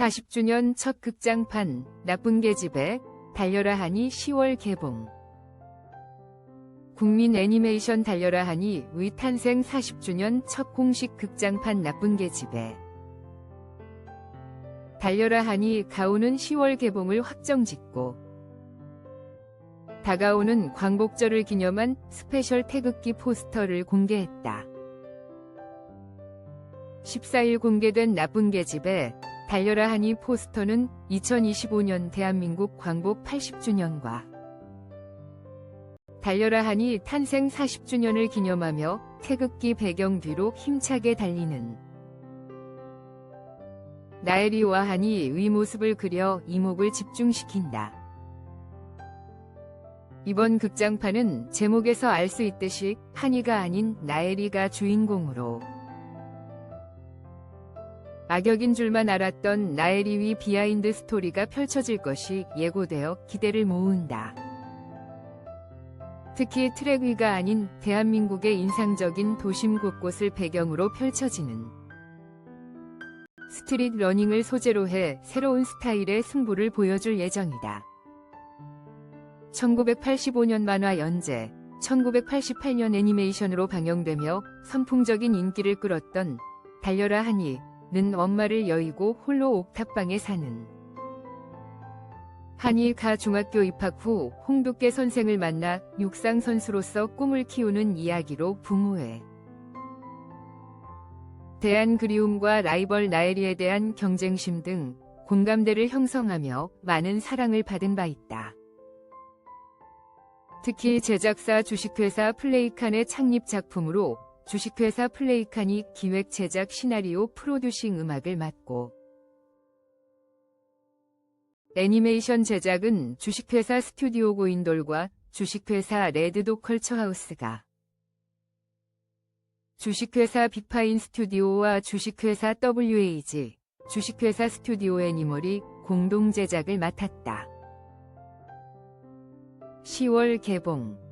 40주년 첫 극장판 나쁜 계집애 달려라 하니 10월 개봉 국민 애니메이션 달려라 하니 의 탄생 40주년 첫 공식 극장판 나쁜 계집애 달려라 하니 가오는 10월 개봉을 확정짓고 다가오는 광복절을 기념한 스페셜 태극기 포스터를 공개했다. 14일 공개된 나쁜 계집에 달려라 하니 포스터는 2025년 대한민국 광복 80주년과 달려라 하니 탄생 40주년을 기념하며 태극기 배경 뒤로 힘차게 달리는 나엘이와 한이의 모습을 그려 이목을 집중시킨다. 이번 극장판은 제목에서 알 수 있듯이 한이가 아닌 나엘이가 주인공으로 악역인 줄만 알았던 나엘이위 비하인드 스토리가 펼쳐질 것이 예고되어 기대를 모은다. 특히 트랙 위가 아닌 대한민국의 인상적인 도심 곳곳을 배경으로 펼쳐지는 스트릿 러닝을 소재로 해 새로운 스타일의 승부를 보여줄 예정이다. 1985년 만화 연재, 1988년 애니메이션으로 방영되며 선풍적인 인기를 끌었던 달려라 하니 는 엄마를 여의고 홀로 옥탑방에 사는 한이가 중학교 입학 후 홍두깨 선생을 만나 육상 선수로서 꿈을 키우는 이야기로 부모에 대한 그리움과 라이벌 나엘이에 대한 경쟁심 등 공감대를 형성하며 많은 사랑을 받은 바 있다. 특히 제작사 주식회사 플레이칸의 창립 작품으로 주식회사 플레이칸이 기획 제작 시나리오 프로듀싱 음악을 맡고 애니메이션 제작은 주식회사 스튜디오 고인돌과 주식회사 레드도 컬처하우스가 주식회사 빅파인 스튜디오와 주식회사 WAG, 주식회사 스튜디오 애니멀이 공동 제작을 맡았다. 10월 개봉